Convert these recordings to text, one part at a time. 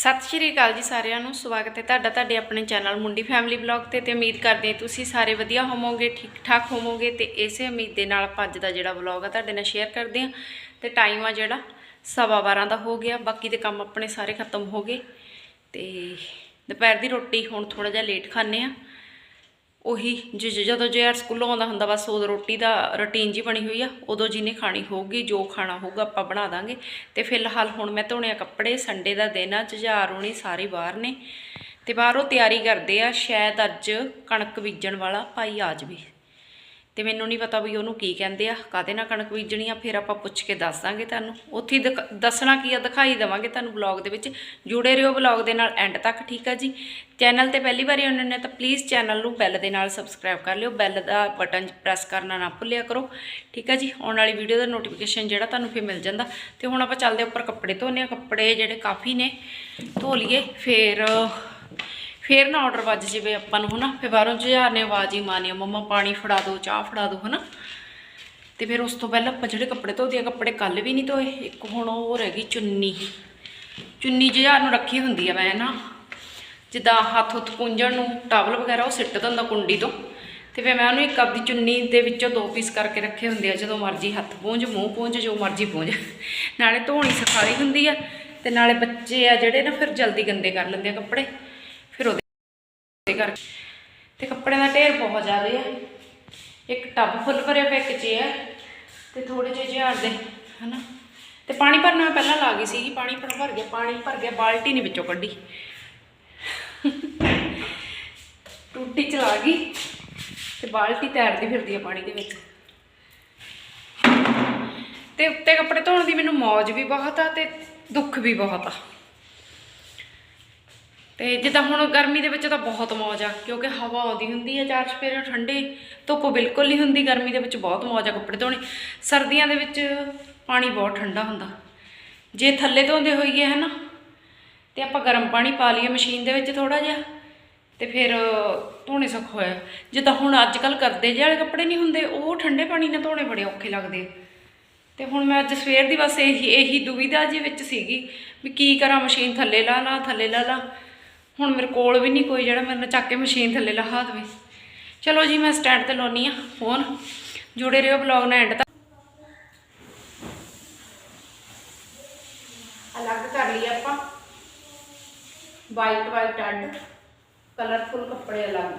ਸਤਿ ਸ਼੍ਰੀ ਅਕਾਲ ਜੀ ਸਾਰਿਆਂ ਨੂੰ, ਸਵਾਗਤ ਹੈ ਤੁਹਾਡਾ ਤੁਹਾਡੇ ਆਪਣੇ ਚੈਨਲ ਮੁੰਡੀ ਫੈਮਿਲੀ ਬਲੌਗ ਤੇ ਤੇ ਉਮੀਦ ਕਰਦੇ ਹਾਂ ਤੁਸੀਂ ਸਾਰੇ ਵਧੀਆ ਹੋਵੋਗੇ ਠੀਕ ਠਾਕ ਹੋਵੋਗੇ ਤੇ ਇਸੇ ਉਮੀਦ ਦੇ ਨਾਲ ਅੱਜ ਦਾ ਜਿਹੜਾ ਬਲੌਗ ਆ ਤੁਹਾਡੇ ਨਾਲ ਸ਼ੇਅਰ ਕਰਦੇ ਹਾਂ ਤੇ ਟਾਈਮ ਆ ਜਿਹੜਾ ਸਵਾ ਬਾਰਾਂ ਦਾ ਹੋ ਗਿਆ, ਬਾਕੀ ਦੇ ਕੰਮ ਆਪਣੇ ਸਾਰੇ ਖਤਮ ਹੋ ਗਏ ਤੇ ਦੁਪਹਿਰ ਦੀ ਰੋਟੀ ਹੁਣ ਥੋੜਾ ਜਿਹਾ ਲੇਟ ਖਾਂਦੇ ਆ ਉਹੀ ਜ- ਜਦੋਂ ਜੇ ਸਕੂਲੋਂ ਆਉਂਦਾ ਹੁੰਦਾ, ਬਸ ਉਦੋਂ ਰੋਟੀ ਦਾ ਰੁਟੀਨ ਜੀ ਬਣੀ ਹੋਈ ਆ, ਉਦੋਂ ਜਿਹਨੇ ਖਾਣੀ ਹੋਊਗੀ, ਜੋ ਖਾਣਾ ਹੋਊਗਾ ਆਪਾਂ ਬਣਾ ਦਾਂਗੇ। ਤੇ ਫਿਲਹਾਲ ਹੁਣ ਮੈਂ ਧੋਣੇ ਆ ਕੱਪੜੇ, ਸੰਡੇ ਦਾ ਦਿਨ ਆ ਜੁਝਾਰ ਹੋਣੀ ਸਾਰੇ ਬਾਹਰ ਨੇ। ਤੇ ਬਾਹਰੋਂ ਤਿਆਰੀ ਕਰਦੇ ਆ, ਸ਼ਾਇਦ ਅੱਜ ਕਣਕ ਬੀਜਣ ਵਾਲਾ ਭਾਈ ਆ ਜਾਵੇ। ਤੇ ਮੈਨੂੰ ਨਹੀਂ ਪਤਾ ਵੀ ਉਹਨੂੰ ਕੀ ਕਹਿੰਦੇ ਆ ਕਾਦੇ ਨਾਲ ਕਣਕ ਬੀਜਣੀ ਆ, ਫਿਰ ਆਪਾਂ ਪੁੱਛ ਕੇ ਦੱਸ ਦਾਂਗੇ ਤੁਹਾਨੂੰ। ਉੱਥੇ ਦਿਖ- ਦੱਸਣਾ ਕੀ ਆ, ਦਿਖਾਈ ਦੇਵਾਂਗੇ ਤੁਹਾਨੂੰ ਬਲੌਗ ਦੇ ਵਿੱਚ। ਜੁੜੇ ਰਹੋ ਬਲੌਗ ਦੇ ਨਾਲ, ਐਂਡ ਤੱਕ, ਠੀਕ ਆ ਜੀ? ਚੈਨਲ ਤੇ ਪਹਿਲੀ ਵਾਰੀ ਆਉਂਦੇ ਨੇ ਤਾਂ ਪਲੀਜ਼ ਚੈਨਲ ਨੂੰ ਬੈਲ ਦੇ ਨਾਲ ਸਬਸਕ੍ਰਾਈਬ ਕਰ ਲਿਓ। ਬੈਲ ਦਾ ਬਟਨ ਪ੍ਰੈਸ ਕਰਨਾ ਨਾ ਭੁੱਲਿਆ ਕਰੋ, ਠੀਕ ਆ ਜੀ? ਆਉਣ ਵਾਲੀ ਵੀਡੀਓ ਦਾ ਨੋਟੀਫਿਕੇਸ਼ਨ ਜਿਹੜਾ ਤੁਹਾਨੂੰ ਫਿਰ ਮਿਲ ਜਾਂਦਾ। ਤੇ ਹੁਣ ਆਪਾਂ ਚੱਲਦੇ ਉੱਪਰ ਕੱਪੜੇ ਧੋਨੇ ਆ। ਕੱਪੜੇ ਜਿਹੜੇ ਕਾਫੀ ਨੇ, ਧੋ ਲਈਏ। ਫਿਰ ਫੇਰ ਨਾ ਆਰਡਰ ਵੱਜ ਜਾਵੇ ਆਪਾਂ ਨੂੰ ਹਨਾ? ਫਿਰ ਬਾਹਰੋਂ ਜੁਝਾਰ ਨੇ ਆਵਾਜ਼ ਹੀ ਮਾਰਨੀ ਆ, ਮੰਮਾ ਪਾਣੀ ਫੜਾ ਦਿਓ ਚਾਹ ਫੜਾ ਦਿਓ ਹਨਾ? ਤੇ ਫਿਰ ਉਸ ਤੋਂ ਪਹਿਲਾਂ ਆਪਾਂ ਜਿਹੜੇ ਕੱਪੜੇ ਧੋਦੇ ਆ ਕੱਪੜੇ ਕੱਲ ਵੀ ਨਹੀਂ ਧੋਏ ਇੱਕ ਹੁਣ ਉਹ ਰਹਿ ਗਈ ਚੁੰਨੀ। ਚੁੰਨੀ ਜੁਝਾਰ ਨੂੰ ਰੱਖੀ ਹੁੰਦੀ ਆ ਮੈਂ ਨਾ। ਜਿੱਦਾਂ ਹੱਥ ਹੁੱਥ ਪੁੰਝਣ ਨੂੰ ਟਾਵਲ ਵਗੈਰਾ ਉਹ ਸਿੱਟ ਦਿੰਦਾ ਕੁੰਡੀ ਤੋਂ। ਤੇ ਫਿਰ ਮੈਂ ਉਹਨੂੰ ਇੱਕ ਆਪਦੀ ਚੁੰਨੀ ਦੇ ਵਿੱਚੋਂ ਦੋ ਪੀਸ ਕਰਕੇ ਰੱਖੇ ਹੁੰਦੇ ਆ ਜਦੋਂ ਮਰਜ਼ੀ ਹੱਥ ਪੂੰਝ ਮੂੰਹ ਪੂੰਝ ਜੋ ਮਰਜ਼ੀ ਪੂੰਝ। ਨਾਲੇ ਧੋਣੀ ਸਿਖਾਈ ਹੁੰਦੀ ਆ ਤੇ ਨਾਲੇ ਬੱਚੇ ਆ ਜਿਹੜੇ ਨਾ ਫਿਰ ਜਲਦੀ ਗੰਦੇ ਕਰ ਲੈਂਦੇ ਆ ਕੱਪੜੇ। ਤੇ ਕਰ ਤੇ ਕੱਪੜਿਆਂ ਦਾ ਢੇਰ ਬਹੁਤ ਜ਼ਿਆਦਾ ਆ। ਇੱਕ ਟੱਬ ਫੁੱਲ ਭਰਿਆ ਪਿਆ ਇੱਕ ਚੇਅਰ ਤੇ ਥੋੜੇ ਜਿਹੇ ਝਾੜ ਦੇ ਹਨਾ? ਤੇ ਪਾਣੀ ਭਰਨਾ ਮੈਂ ਪਹਿਲਾਂ ਲਾ ਗਈ ਸੀਗੀ, ਪਾਣੀ ਪਰ ਭਰ ਗਿਆ, ਪਾਣੀ ਭਰ ਗਿਆ, ਬਾਲਟੀ ਨਹੀਂ ਵਿੱਚੋਂ ਕੱਢੀ। ਟੂਟੀ ਚਲਾ ਗਈ ਤੇ ਬਾਲਟੀ ਤੈਰਦੀ ਫਿਰਦੀ ਆ ਪਾਣੀ ਦੇ ਵਿੱਚ। ਤੇ ਉੱਤੇ ਕੱਪੜੇ ਧੋਣ ਦੀ ਮੈਨੂੰ ਮੌਜ ਵੀ ਬਹੁਤ ਆ ਤੇ ਦੁੱਖ ਵੀ ਬਹੁਤ ਆ। ਤੇ ਜਿੱਦਾਂ ਹੁਣ ਗਰਮੀ ਦੇ ਵਿੱਚ ਤਾਂ ਬਹੁਤ ਮੌਜ ਆ, ਕਿਉਂਕਿ ਹਵਾ ਆਉਂਦੀ ਹੁੰਦੀ ਆ ਚਾਰ ਚਪੇਰੇ ਠੰਡੇ, ਧੁੱਪ ਬਿਲਕੁਲ ਨਹੀਂ ਹੁੰਦੀ ਗਰਮੀ ਦੇ ਵਿੱਚ, ਬਹੁਤ ਮੌਜ ਆ ਕੱਪੜੇ ਧੋਣੇ। ਸਰਦੀਆਂ ਦੇ ਵਿੱਚ ਪਾਣੀ ਬਹੁਤ ਠੰਡਾ ਹੁੰਦਾ। ਜੇ ਥੱਲੇ ਧੋਂਦੇ ਹੋਈਏ ਹਨਾ, ਤੇ ਆਪਾਂ ਗਰਮ ਪਾਣੀ ਪਾ ਲਈਏ ਮਸ਼ੀਨ ਦੇ ਵਿੱਚ ਥੋੜਾ ਜਿਹਾ, ਤੇ ਫਿਰ ਧੋਣੇ ਸੁੱਖ ਹੋਇਆ ਜਿੱਦਾਂ ਹੁਣ ਅੱਜ ਕੱਲ ਕਰਦੇ ਜਿਹੇ ਵਾਲੇ ਕੱਪੜੇ ਨਹੀਂ ਹੁੰਦੇ, ਉਹ ਠੰਡੇ ਪਾਣੀ ਨਾਲ ਧੋਣੇ ਬੜੇ ਔਖੇ ਲੱਗਦੇ ਤੇ ਹੁਣ ਮੈਂ ਅੱਜ ਸਵੇਰ ਦੀ ਬਸ ਇਹੀ ਇਹੀ ਦੁਵਿਧਾ ਜੀ ਵਿੱਚ ਸੀਗੀ ਵੀ ਕੀ ਕਰਾਂ ਮਸ਼ੀਨ ਥੱਲੇ ਲਾ ਲਾ, ਥੱਲੇ ਲਾ ਲਾ। ਹੁਣ ਮੇਰੇ ਕੋਲ ਵੀ ਨਹੀਂ ਕੋਈ ਜਿਹੜਾ ਮੇਰੇ ਨਾਲ ਚੱਕ ਕੇ ਮਸ਼ੀਨ ਥੱਲੇ ਲਹਾ ਦੇਵੇ। ਚਲੋ ਜੀ, ਮੈਂ ਸਟੈਂਡ ਤੇ ਲਾਉਣੀ ਆ ਫੋਨ। ਜੁੜੇ ਰਹੋ ਬਲੌਗ ਨਾਲ ਐਂਡ ਤੱਕ। ਅਲੱਗ ਕਰ ਲਈ ਆਪਾਂ। ਵਾਈਟ ਵਾਈਟ ਅੱਡ ਕਲਰਫੁਲ ਕੱਪੜੇ ਅਲੱਗ।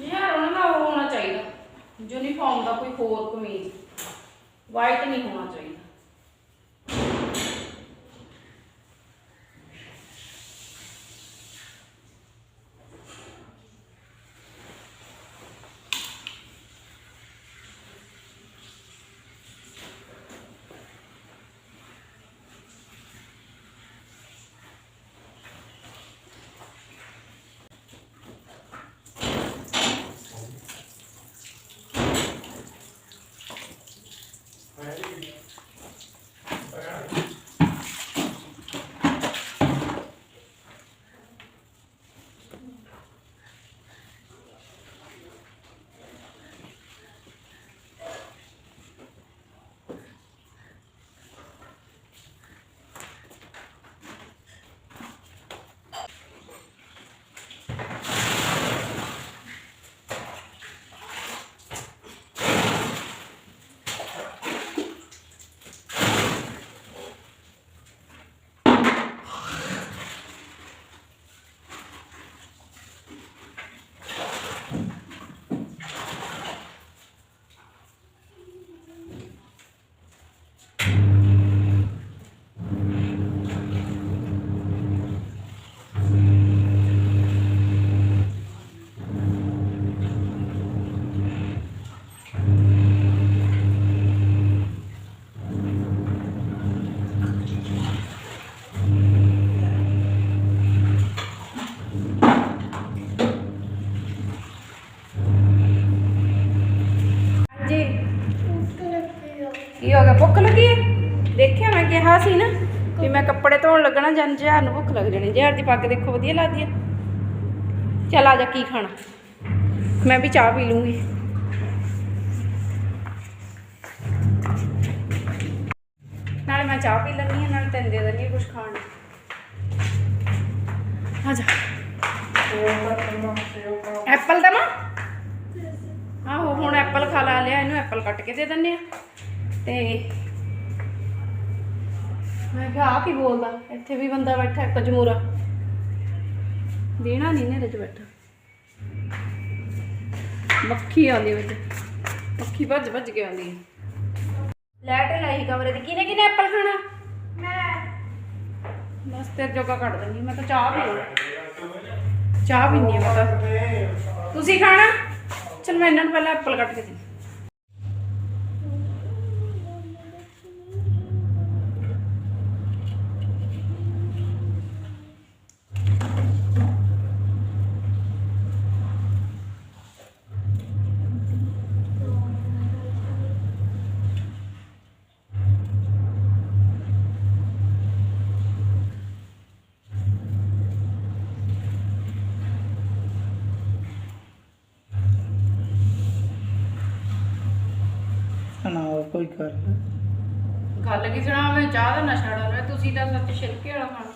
ਯਾਰ, ਉਹਨਾਂ ਦਾ ਉਹ ਹੋਣਾ ਚਾਹੀਦਾ। ਯੂਨੀਫਾਰਮ ਦਾ ਕੋਈ ਹੋਰ ਕਮੀਜ਼। ਵਾਈਟ ਨਹੀਂ ਹੋਣਾ ਚਾਹੀਦਾ। ਕੱਪੜੇ ਲੱਗਣਾ, ਜਨ ਜਹਾਰ ਨੂੰ ਭੁੱਖ ਲੱਗ ਜਾਣੀ ਜਹਾਰ ਦੀ ਪੱਗ ਦੇਖੋ ਵਧੀਆ ਲੱਗਦੀ ਹੈ ਚੱਲ ਆ ਜਾ ਕੀ ਖਾਣਾ। ਮੈਂ ਵੀ ਚਾਹ ਪੀ ਲੂੰਗੀ। ਮੈਂ ਚਾਹ ਪੀ ਲੈਂਦੀ ਹਾਂ ਨਾਲ ਤੈਨੂੰ ਦੇ ਦਿੰਦੀ ਕੁਝ ਖਾਣ। ਆ ਜਾ। ਐਪਲ ਦਮਾ ਆਹੋ, ਹੁਣ ਐਪਲ ਖਾ ਲਾ ਲਿਆ, ਇਹਨੂੰ ਐਪਲ ਕੱਟ ਕੇ ਦੇ ਦਿੰਦੇ ਆ। ਤੇ ਮੈਂ ਕਿਹਾ ਆ ਕੀ ਬੋਲਦਾ? ਇੱਥੇ ਵੀ ਬੰਦਾ ਬੈਠਾ ਇੱਕ ਜਮੂਰਾ ਦੇਣਾ ਨਹੀਂ ਨੇ ਰਜ ਬੈਠਾ। ਮੱਖੀ ਆਉਂਦੀ ਵਿੱਚ। ਮੱਖੀ ਭੱਜ ਭੱਜ ਕੇ ਆਉਂਦੀ ਹੈ। ਲੈਟ ਲਾਈ ਕਮਰੇ ਦੀ। ਕਿਨੇ ਕਿਨੇ ਐਪਲ ਖਾਣਾ? ਮੈਂ। ਬਸ ਤੇਰੇ ਜੋਗਾ ਕੱਢ ਦਿੰਦੀ। ਮੈਂ ਤਾਂ ਚਾਹ ਪੀ ਲਵਾਂ ਚਾਹ ਪੀਣੀ ਆ ਮੈਂ ਤਾਂ। ਤੁਸੀਂ ਖਾਣਾ? ਚਲ ਮੈਂ ਇਹਨਾਂ ਨੂੰ ਪਹਿਲਾਂ ਐਪਲ ਕੱਟ ਕੇ ਦੇ ਸੁਣਾਓ ਕੋਈ ਗੱਲ ਗੱਲ ਕੀ ਸੁਣਾ ਮੈਂ ਚਾਹ ਦਾ ਨਸ਼ਾ ਡਾਲ ਰਿਹਾ ਤੁਸੀਂ ਤਾਂ ਸੱਚ ਛਿਲਕੇ ਵਾਲਾ ਖਾਣਾ।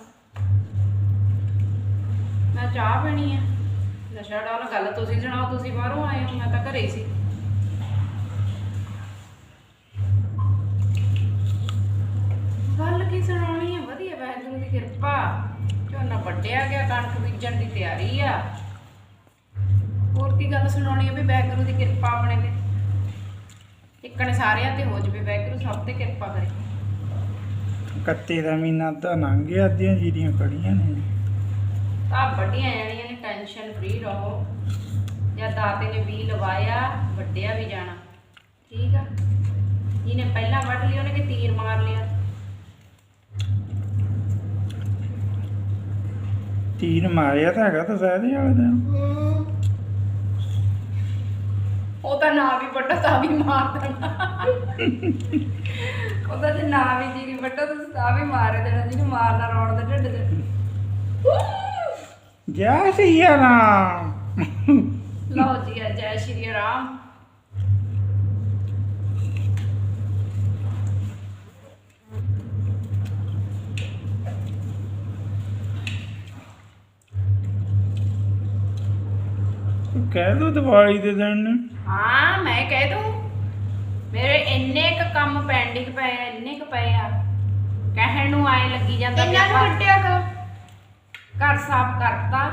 ਮੈਂ ਚਾਹ ਪੀਣੀ ਹੈ ਨਸ਼ਾ ਡਾਲ, ਗੱਲ ਤੁਸੀਂ ਸੁਣਾਓ, ਤੁਸੀਂ ਬਾਹਰੋਂ ਆਏ ਹੋ, ਮੈਂ ਤਾਂ ਘਰੇ ਹੀ ਸੀ। ਗੱਲ ਕੀ ਸੁਣਾਉਣੀ ਹੈ ਵਧੀਆ, ਵਾਹਿਗੁਰੂ ਦੀ ਕਿਰਪਾ। ਝੋਨਾ ਵੱਢਿਆ ਗਿਆ, ਕਣਕ ਬੀਜਣ ਦੀ ਤਿਆਰੀ ਆ। ਹੋਰ ਕੀ ਗੱਲ ਸੁਣਾਉਣੀ ਹੈ ਵੀ ਵਾਹਿਗੁਰੂ ਦੀ ਕਿਰਪਾ ਆਪਣੇ ਤੇ? ਇੱਕਣ ਸਾਰਿਆਂ ਤੇ ਹੋ ਜਵੇ ਵਾਹਿਗੁਰੂ ਸਭ ਤੇ ਕਿਰਪਾ ਕਰੇ। ਕੱਤੇ ਦਾ ਮਹੀਨਾ ਤਾਂ ਲੰਘ ਗਿਆ ਅੱਧੀਆਂ ਜੀਰੀਆਂ ਖੜੀਆਂ ਨੇ। ਤਾਂ ਵੱਡੀਆਂ ਜਾਣੀਆਂ ਨੇ ਟੈਨਸ਼ਨ ਫ੍ਰੀ ਰਹੋ। ਜਾਂ ਦਾਤੇ ਨੇ ਵੀ ਲਵਾਇਆ ਵੱਡਿਆ ਵੀ ਜਾਣਾ। ਠੀਕ ਆ? ਜਿਹਨੇ ਪਹਿਲਾਂ ਵੱਢ ਲਈ ਉਹਨੇ ਕਿ ਤੀਰ ਮਾਰ ਲਿਆ? ਤੀਰ ਮਾਰਿਆ ਤਾਂ ਹੈਗਾ ਤਾਂ ਸਹਿਦੇ ਵਾਲੇ ਦਾ ਉਹ ਤਾਂ ਨਾ ਵੀ ਵੱਡਾ ਤਾਂ ਵੀ ਮਾਰ ਦੇਣਾ। ਉਹਦਾ ਜੇ ਨਾ ਵੀ ਜੀਰੀ ਵੱਡਾ ਤੁਸੀਂ ਤਾਂ ਵੀ ਮਾਰ ਦੇਣਾ ਜਿਹਨੂੰ ਮਾਰਨਾ ਰੌਣ ਦੇ ਢਿੱਡ 'ਚ ਜਾ ਸੀ ਨਾ ਲਓ ਜੀ ਜੈ ਸ਼੍ਰੀ ਰਾਮ। ਕਹਿ ਦੋ ਦੀਵਾਲੀ ਦੇ ਦਿਨ। ਹਾਂ ਮੈਂ ਕਹਿ ਦੂੰ। ਮੇਰੇ ਇੰਨੇ ਕ ਕੰਮ ਪੈਂਡਿੰਗ ਪਏ ਆ ਇੰਨੇ ਕ ਪਏ ਆ। ਕਹਿਣ ਨੂੰ ਆਏ ਲੱਗੀ ਜਾਂਦਾ ਵੀ ਆਪਾਂ ਘਰ ਸਾਫ਼ ਕਰਤਾ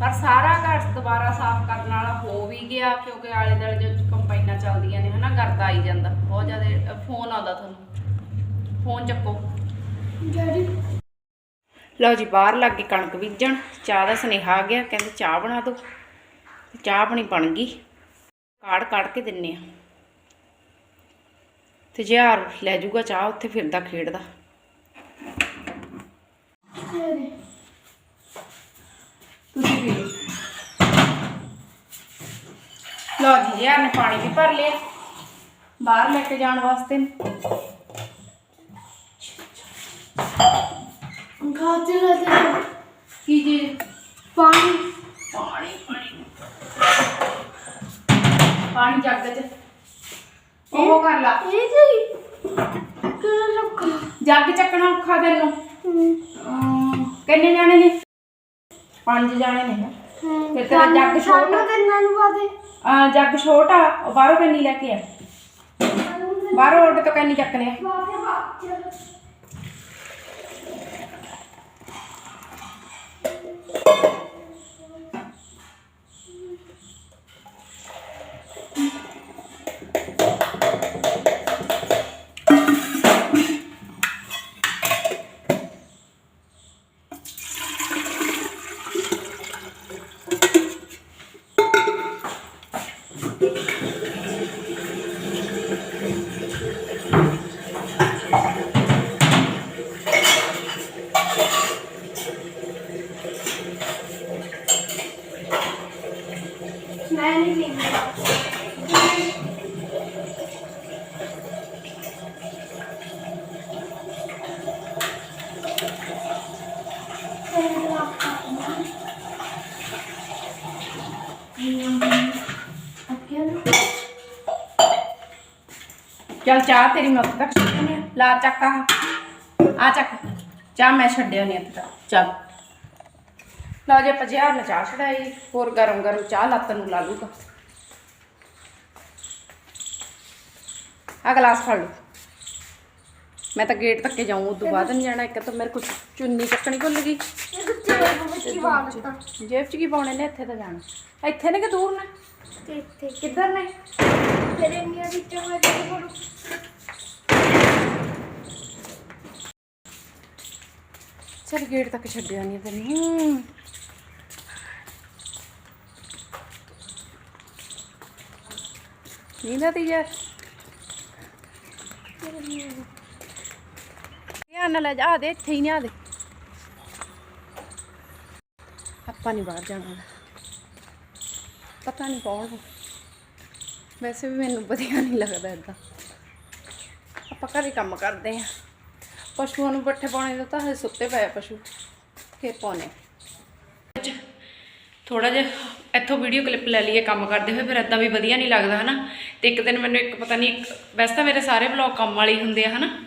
ਪਰ ਸਾਰਾ ਘਰ ਦੁਬਾਰਾ ਸਾਫ਼ ਕਰਨ ਵਾਲਾ ਹੋ ਵੀ ਗਿਆ ਕਿਉਂਕਿ ਆਲੇ ਦੁਆਲੇ ਜੋ ਕੰਪਾਈਨਾਂ ਚੱਲਦੀਆਂ ਨੇ ਹਨਾ ਗਰਦਾ ਆਈ ਜਾਂਦਾ। ਬਹੁਤ ਜ਼ਿਆਦਾ ਫੋਨ ਆਉਂਦਾ ਤੁਹਾਨੂੰ। ਫੋਨ ਚੱਕੋ। ਲਓ ਜੀ ਬਾਹਰ ਲੱਗ ਗਈ ਕਣਕ ਬੀਜਣ। ਚਾਹ ਦਾ ਸੁਨੇਹਾ ਆ ਗਿਆ ਕਹਿੰਦੇ ਚਾਹ ਬਣਾ ਦਿਓ। ਤੇ ਚਾਹ ਆਪਣੀ ਬਣ ਗਈ। ਕਾੜ ਕਾੜ ਕੇ ਦਿੰਨੇ ਆ। ਤੇ ਜਿਹਾਰ ਲੈ ਜਾਊਗਾ ਚਾਹ ਉੱਥੇ ਫਿਰਦਾ ਖੇਡਦਾ। ਤੁਸੀਂ ਪੀ ਲਓ। ਲਓ ਜੀ ਜਿਹਾਰ ਨੇ ਪਾਣੀ ਵੀ ਭਰ ਲਿਆ। ਬਾਹਰ ਲੈ ਕੇ ਜਾਣ ਵਾਸਤੇ ਖਾਤੇ ਖਾਤੇ ਕੀ ਜੀ ਪਾਣੀ ਪਾਣੀ ਪਾਣੀ ਪਾਣੀ ਜੱਗ ਚ ਕਰ ਲਾ ਇਹ ਜੀ ਕਿਹੜਾ ਲੱਗਾ ਜੱਗ ਚੱਕਣਾ ਔਖਾ ਤੈਨੂੰ ਅਮ, ਕਿੰਨੇ ਜਾਣੇ ਨੇ? ਪੰਜ ਜਾਣੇ ਨੇ ਫਿਰ ਤੇਰਾ ਜੱਗ ਛੋਟਾ। ਸਾਨੂੰ ਤੇ ਨਨ ਵਾਦੇ ਆ ਜੱਗ ਛੋਟਾ ਉਹ ਬਾਹਰੋਂ ਕੰਨੀ ਲੈ ਕੇ ਆ। ਬਾਹਰੋਂ ਉੱਡ ਤੋਂ ਕੰਨੀ ਚੱਕ ਲਿਆ। Okay. ਚੱਲ ਚਾਹ ਤੇਰੀ ਮੱਤ ਤੱਕ ਸੁਣੀ ਲਾ ਚੱਕਾ ਆ ਚੱਕ। ਚਾਹ ਮੈਂ ਛੱਡਿਆ ਨਹੀਂ ਇੱਥੇ ਤੱਕ। ਚੱਲ। ਲਓ ਜੇ ਆਪਾਂ ਜਿਹਾ ਨਾ ਚਾਹ ਛੜਾਈ ਹੋਰ ਗਰਮ ਗਰਮ ਚਾਹ ਲੱਤ ਨੂੰ ਲਾ ਲੂਗਾ ਆ ਗਲਾਸ ਫੜ ਲਓ। ਮੈਂ ਤਾਂ ਗੇਟ ਤੱਕ ਜਾਊਂ ਉਦੋਂ ਬਾਅਦ ਨਹੀਂ ਜਾਣਾ। ਇੱਕ ਤਾਂ ਮੇਰੇ ਕੋਲ ਚੁੰਨੀ ਚੱਕਣੀ ਭੁੱਲ ਗਈ। ਜੇਬ 'ਚ ਕੀ ਪਾਉਣੇ ਨੇ? ਇੱਥੇ ਤਾਂ ਜਾਣਾ। ਇੱਥੇ ਨੇ ਕਿ ਦੂਰ ਨੇ? ਤੇ ਇੱਥੇ। ਕਿੱਧਰ ਨੇ? ਤੇਰੇ ਮੀਆਂ ਦੀ ਚੰਗਾ ਤੇ ਚਲ ਗੇਟ ਤੱਕ ਛੱਡਿਆ ਨਹੀਂ ਤੈਨੂੰ ਨੀਂਦ ਆਤੀ ਯਾਰ ਧਿਆਨ ਨਾਲ ਲੈ ਜਾ, ਆ ਦੇ, ਇੱਥੇ ਹੀ ਨਹੀਂ ਦੇ। ਆਪਾਂ ਨਹੀਂ ਬਾਹਰ ਜਾਣਾ। ਪਤਾ ਨਹੀਂ ਕੌਣ ਹੈ ਵੈਸੇ ਵੀ ਮੈਨੂੰ ਵਧੀਆ ਨਹੀਂ ਲੱਗਦਾ ਇਦਾਂ ਆਪਾਂ ਘਰੇ ਕੰਮ ਕਰਦੇ ਆ। ਪਸ਼ੂਆਂ ਨੂੰ ਪੱਠੇ ਪਾਉਣੇ ਦਾ ਤਾਂ ਹਜੇ ਸੁੱਤੇ ਪਏ ਪਸ਼ੂ। ਫੇਰ ਪਾਉਣੇ? ਥੋੜਾ ਜਿਹਾ ਇੱਥੋਂ ਵੀਡੀਓ ਕਲਿੱਪ ਲੈ ਲਈਏ ਕੰਮ ਕਰਦੇ ਹੋਏ, ਫਿਰ ਇਦਾਂ ਵੀ ਵਧੀਆ ਨਹੀਂ ਲੱਗਦਾ, ਹਨਾ? ਤੇ ਇੱਕ ਦਿਨ ਮੈਨੂੰ ਇੱਕ ਪਤਾ ਨਹੀਂ, ਇੱਕ ਵੈਸੇ ਤਾਂ ਮੇਰੇ ਸਾਰੇ ਵਲੌਗ ਕੰਮ ਵਾਲੇ ਹੁੰਦੇ ਆ, ਹਨਾ?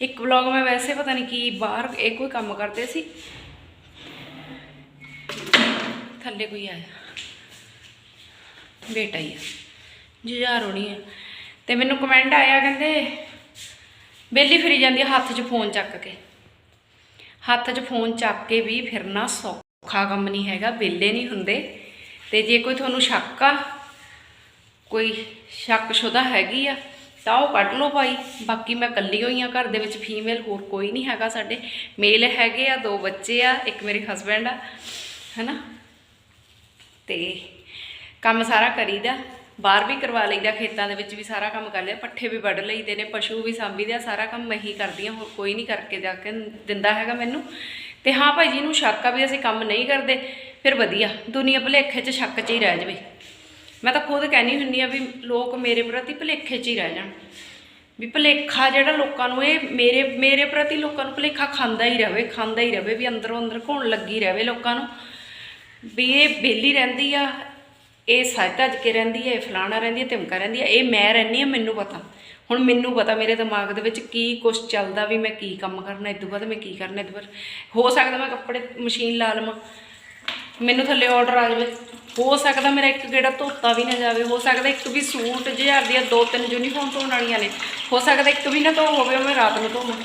ਇੱਕ ਵਲੌਗ ਮੈਂ ਵੈਸੇ ਪਤਾ ਨਹੀਂ ਕੀ ਬਾਹਰ ਇਹ ਕੋਈ ਕੰਮ ਕਰਦੇ ਸੀ। ਥੱਲੇ ਕੋਈ ਆਇਆ। ਬੇਟਾ ਹੀ ਆ। ਜੁਝਾਰ ਹੋਣੀ ਆ। ਤੇ ਮੈਨੂੰ ਕਮੈਂਟ ਆਇਆ, ਕਹਿੰਦੇ ਬੇਲੀ ਫਿਰੀ ਜਾਂਦੀ ਆ, ਹੱਥ 'ਚ ਫੋਨ ਚੱਕ ਕੇ। ਹੱਥ 'ਚ ਫੋਨ ਚੱਕ ਕੇ ਵੀ ਫਿਰਨਾ ਸੌਖਾ ਕੰਮ ਨਹੀਂ ਹੈਗਾ, ਵਿਹਲੇ ਨਹੀਂ ਹੁੰਦੇ। ਤੇ ਜੇ ਕੋਈ ਤੁਹਾਨੂੰ ਸ਼ੱਕ ਆ, ਕੋਈ ਸ਼ੱਕ ਸ਼ੁਦਾ ਹੈਗੀ ਆ, ਤਾਂ ਉਹ ਕੱਢ ਲਓ ਭਾਈ। ਬਾਕੀ ਮੈਂ ਇਕੱਲੀ ਹੋਈ ਆ, ਘਰ ਦੇ ਵਿੱਚ ਫੀਮੇਲ ਹੋਰ ਕੋਈ ਨਹੀਂ ਹੈਗਾ ਸਾਡੇ। ਮੇਲ ਹੈਗੇ ਆ, ਦੋ ਬੱਚੇ ਆ, ਇੱਕ ਮੇਰੇ ਹਸਬੈਂਡ ਆ, ਹੈਨਾ? ਤੇ ਕੰਮ ਸਾਰਾ ਕਰੀਦਾ। ਬਾਹਰ ਵੀ ਕਰਵਾ ਲਈਦਾ, ਖੇਤਾਂ ਦੇ ਵਿੱਚ ਵੀ ਸਾਰਾ ਕੰਮ ਕਰ ਲਿਆ, ਪੱਠੇ ਵੀ ਵੱਢ ਲਈਦੇ ਨੇ, ਪਸ਼ੂ ਵੀ ਸਾਂਭੀਦੇ ਆ ਸਾਰਾ ਕੰਮ ਮੈਂ ਹੀ ਕਰਦੀ ਆ ਹੋਰ ਕੋਈ ਨਹੀਂ ਕਰਕੇ ਜਾ ਕੇ ਦਿੰਦਾ ਹੈਗਾ ਮੈਨੂੰ। ਤੇ ਹਾਂ ਭਾਈ ਜੀ ਨੂੰ ਸ਼ੱਕ ਆ ਵੀ ਅਸੀਂ ਕੰਮ ਨਹੀਂ ਕਰਦੇ, ਫਿਰ ਵਧੀਆ, ਦੁਨੀਆ ਭੁਲੇਖੇ 'ਚ ਸ਼ੱਕ 'ਚ ਹੀ ਰਹਿ ਜਾਵੇ। ਮੈਂ ਤਾਂ ਖੁਦ ਕਹਿਣੀ ਹੁੰਦੀ ਆ ਵੀ ਲੋਕ ਮੇਰੇ ਪ੍ਰਤੀ ਭੁਲੇਖੇ 'ਚ ਹੀ ਰਹਿ ਜਾਣ। ਵੀ ਭੁਲੇਖਾ ਜਿਹੜਾ ਲੋਕਾਂ ਨੂੰ, ਇਹ ਮੇਰੇ ਮੇਰੇ ਪ੍ਰਤੀ ਲੋਕਾਂ ਨੂੰ ਭੁਲੇਖਾ ਖਾਂਦਾ ਹੀ ਰਵੇ, ਖਾਂਦਾ ਹੀ ਰਵੇ, ਵੀ ਅੰਦਰੋਂ ਅੰਦਰ ਘੁਣ ਲੱਗੀ ਰਵੇ ਲੋਕਾਂ ਨੂੰ। ਵੀ ਇਹ ਬੇਲੀ ਰਹਿੰਦੀ ਆ ਇਹ ਸੱਜ ਧੱਜ ਕੇ ਰਹਿੰਦੀ ਹੈ, ਇਹ ਫਲਾਣਾ ਰਹਿੰਦੀ ਹੈ, ਧਮਕਾ ਰਹਿੰਦੀ ਹੈ, ਇਹ ਮੈਂ ਰਹਿੰਦੀ ਹਾਂ, ਮੈਨੂੰ ਪਤਾ। ਹੁਣ ਮੈਨੂੰ ਪਤਾ ਮੇਰੇ ਦਿਮਾਗ ਦੇ ਵਿੱਚ ਕੀ ਕੁਝ ਚੱਲਦਾ ਵੀ ਮੈਂ ਕੀ ਕੰਮ ਕਰਨਾ ਇਦੋਂ ਬਾਅਦ ਮੈਂ ਕੀ ਕਰਨਾ ਇਦੋਂ ਬਾਅਦ ਹੋ ਸਕਦਾ ਮੈਂ ਕੱਪੜੇ, ਮਸ਼ੀਨ ਲਾ ਲਵਾਂ, ਮੈਨੂੰ ਥੱਲੇ ਆਰਡਰ ਆ ਜਾਵੇ। ਹੋ ਸਕਦਾ ਮੇਰਾ ਇੱਕ ਗੇੜਾ ਧੋਤਾ ਵੀ ਨਾ ਜਾਵੇ, ਹੋ ਸਕਦਾ ਇੱਕ ਵੀ ਸੂਟ, ਹਜ਼ਾਰ ਦੀਆਂ ਦੋ ਤਿੰਨ ਯੂਨੀਫਾਰਮ ਧੋਣ ਵਾਲੀਆਂ ਨੇ। ਹੋ ਸਕਦਾ ਇੱਕ ਵੀ ਨਾ ਧੋ ਹੋਵੇ ਮੈਂ ਰਾਤ ਨੂੰ ਧੋਵਾਂ।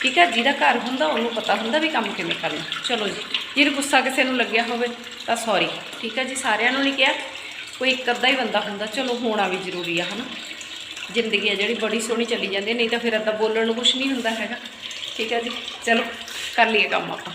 ਠੀਕ ਹੈ, ਜਿਹਦਾ ਘਰ ਹੁੰਦਾ ਉਹਨੂੰ ਪਤਾ ਹੁੰਦਾ ਵੀ ਕੰਮ ਕਿਵੇਂ ਕਰਨਾ। ਚਲੋ ਜੀ, ਜਿਹਨੂੰ ਗੁੱਸਾ ਕਿਸੇ ਨੂੰ ਲੱਗਿਆ ਹੋਵੇ ਤਾਂ ਸੌਰੀ ਠੀਕ ਹੈ ਜੀ, ਸਾਰਿਆਂ ਨੂੰ ਨਹੀਂ ਕਿਹਾ, ਕੋਈ ਇੱਕ ਅੱਧਾ ਹੀ ਬੰਦਾ ਹੁੰਦਾ, ਚਲੋ ਹੋਣਾ ਵੀ ਜ਼ਰੂਰੀ ਆ, ਹਨਾ। ਜ਼ਿੰਦਗੀ ਆ ਜਿਹੜੀ, ਬੜੀ ਸੋਹਣੀ ਚੱਲੀ ਜਾਂਦੀ ਨਹੀਂ ਤਾਂ ਫਿਰ ਅੱਦਾ ਬੋਲਣ ਨੂੰ ਕੁਝ ਨਹੀਂ ਹੁੰਦਾ ਹੈਗਾ। ਠੀਕ ਹੈ ਜੀ, ਚਲੋ, ਕਰ ਲਈਏ ਕੰਮ ਆਪਾਂ।